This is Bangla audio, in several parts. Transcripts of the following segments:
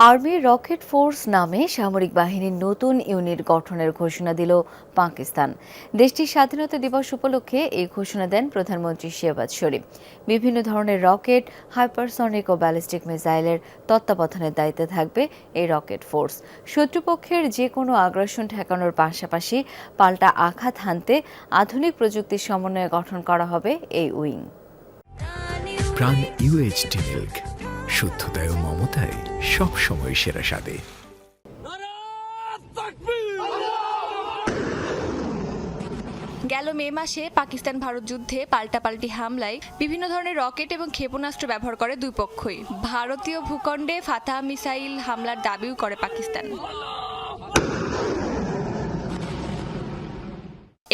আর্মি রকেট ফোর্স নামে সামরিক বাহিনীর নতুন ইউনিট গঠনের ঘোষণা দিল পাকিস্তান। দেশটির স্বাধীনতা দিবস উপলক্ষে এই ঘোষণা দেন প্রধানমন্ত্রী শেহবাজ শরীফ। বিভিন্ন ধরনের রকেট, হাইপারসনিক ও ব্যালিস্টিক মিসাইলের তত্ত্বাবধানের দায়িত্বে থাকবে এই রকেট ফোর্স। শত্রুপক্ষের যে কোনো আগ্রাসন ঠেকানোর পাশাপাশি পাল্টা আঘাত হানতে আধুনিক প্রযুক্তির সমন্বয়ে গঠন করা হবে এই উইং। শুদ্ধতায় ও মমতায় সবসময় সেরা স্বাদে। গেল মে মাসে পাকিস্তান ভারত যুদ্ধে পাল্টাপাল্টি হামলায় বিভিন্ন ধরনের রকেট এবং ক্ষেপণাস্ত্র ব্যবহার করে দুই পক্ষই। ভারতীয় ভূখণ্ডে ফাতা মিসাইল হামলার দাবিও করে পাকিস্তান।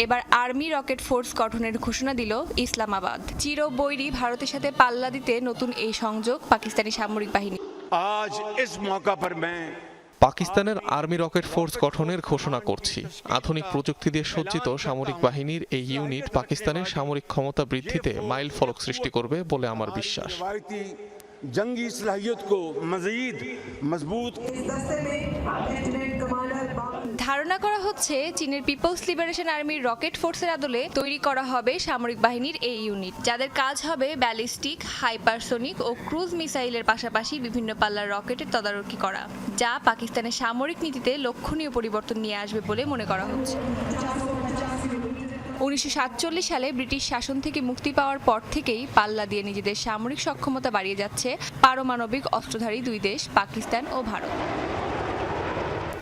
এবার আর্মি রকেট ফোর্স গঠনের ঘোষণা দিল ইসলামাবাদ। চিরবৈরী ভারতের সাথে পাল্লা দিতে নতুন এই সংযোগ পাকিস্তানি সামরিক বাহিনী। আজ এস মৌকা পর পাকিস্তানের আর্মি রকেট ফোর্স গঠনের ঘোষণা করছি। আধুনিক প্রযুক্তি দিয়ে সজ্জিত সামরিক বাহিনীর এই ইউনিট পাকিস্তানের সামরিক ক্ষমতা বৃদ্ধিতে মাইল ফলক সৃষ্টি করবে বলে আমার বিশ্বাস। জঙ্গি মজবুত ধারণা করা হচ্ছে চীনের পিপলস লিবারেশন আর্মির রকেট ফোর্সের আদলে তৈরি করা হবে সামরিক বাহিনীর এই ইউনিট, যাদের কাজ হবে ব্যালিস্টিক, হাইপারসোনিক ও ক্রুজ মিসাইলের পাশাপাশি বিভিন্ন পাল্লার রকেটের তদারকি করা, যা পাকিস্তানের সামরিক নীতিতে লক্ষণীয় পরিবর্তন নিয়ে আসবে বলে মনে করা হচ্ছে। উনিশশো সাতচল্লিশ সালে ব্রিটিশ শাসন থেকে মুক্তি পাওয়ার পর থেকেই পাল্লা দিয়ে নিজেদের সামরিক সক্ষমতা বাড়িয়ে যাচ্ছে পারমাণবিক অস্ত্রধারী দুই দেশ, পাকিস্তান ও ভারত।